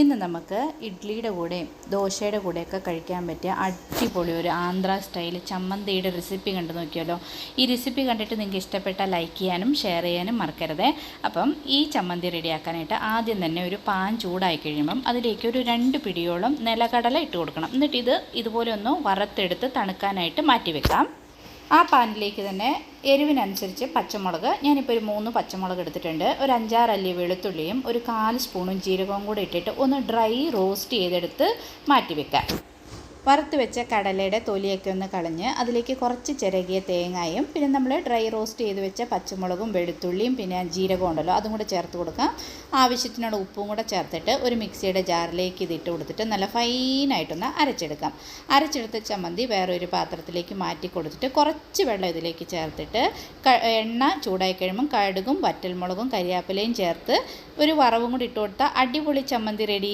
ഇന്ന് നമുക്ക് ഇഡ്ഡലിയുടെ കൂടെയും ദോശയുടെ കൂടെയൊക്കെ കഴിക്കാൻ പറ്റിയ അടിപൊളി ഒരു ആന്ധ്ര സ്റ്റൈൽ ചമ്മന്തിയുടെ റെസിപ്പി കണ്ടു നോക്കിയല്ലോ ഈ റെസിപ്പി കണ്ടിട്ട് നിങ്ങൾക്ക് ഇഷ്ടപ്പെട്ടാൽ ലൈക്ക് ചെയ്യാനും ഷെയർ ചെയ്യാനും മറക്കരുത്. അപ്പം ഈ ചമ്മന്തി റെഡിയാക്കാനായിട്ട് ആദ്യം തന്നെ ഒരു പാൻ ചൂടായി കഴിയുമ്പം അതിലേക്ക് ഒരു രണ്ട് പിടിയോളം നിലക്കടല ഇട്ട് കൊടുക്കണം. എന്നിട്ട് ഇത് ഇതുപോലെ ഒന്ന് വറുത്തെടുത്ത് തണുക്കാനായിട്ട് മാറ്റി വെക്കാം. ആ പാനിലേക്ക് തന്നെ എരിവിനനുസരിച്ച് പച്ചമുളക് ഞാനിപ്പോൾ ഒരു മൂന്ന് പച്ചമുളക് എടുത്തിട്ടുണ്ട്. ഒരു അഞ്ചാറ് അല്ലി വെളുത്തുള്ളിയും ഒരു കാൽ സ്പൂണും ജീരകവും കൂടി ഇട്ടിട്ട് ഒന്ന് ഡ്രൈ റോസ്റ്റ് ചെയ്തെടുത്ത് മാറ്റി വെക്കാം വറുത്ത് വെച്ച കടലയുടെ തൊലിയൊക്കെ ഒന്ന് കളഞ്ഞ് അതിലേക്ക് കുറച്ച് ചിരകിയ തേങ്ങയും പിന്നെ നമ്മൾ ഡ്രൈ റോസ്റ്റ് ചെയ്ത് വെച്ച പച്ചമുളകും വെളുത്തുള്ളിയും പിന്നെ ജീരകം ഉണ്ടല്ലോ അതും കൂടെ ചേർത്ത് കൊടുക്കാം. ആവശ്യത്തിനുള്ള ഉപ്പും കൂടെ ചേർത്തിട്ട് ഒരു മിക്സിയുടെ ജാറിലേക്ക് ഇതിട്ട് കൊടുത്തിട്ട് നല്ല ഫൈനായിട്ടൊന്ന് അരച്ചെടുക്കാം. അരച്ചെടുത്ത ചമ്മന്തി വേറൊരു പാത്രത്തിലേക്ക് മാറ്റി കൊടുത്തിട്ട് കുറച്ച് വെള്ളം ഇതിലേക്ക് ചേർത്തിട്ട് എണ്ണ ചൂടായി കഴിയുമ്പം കടുകും വറ്റൽമുളകും കരിയാപ്പിലയും ചേർത്ത് ഒരു വറവും കൂടി ഇട്ട് കൊടുത്താൽ അടിപൊളി ചമ്മന്തി റെഡി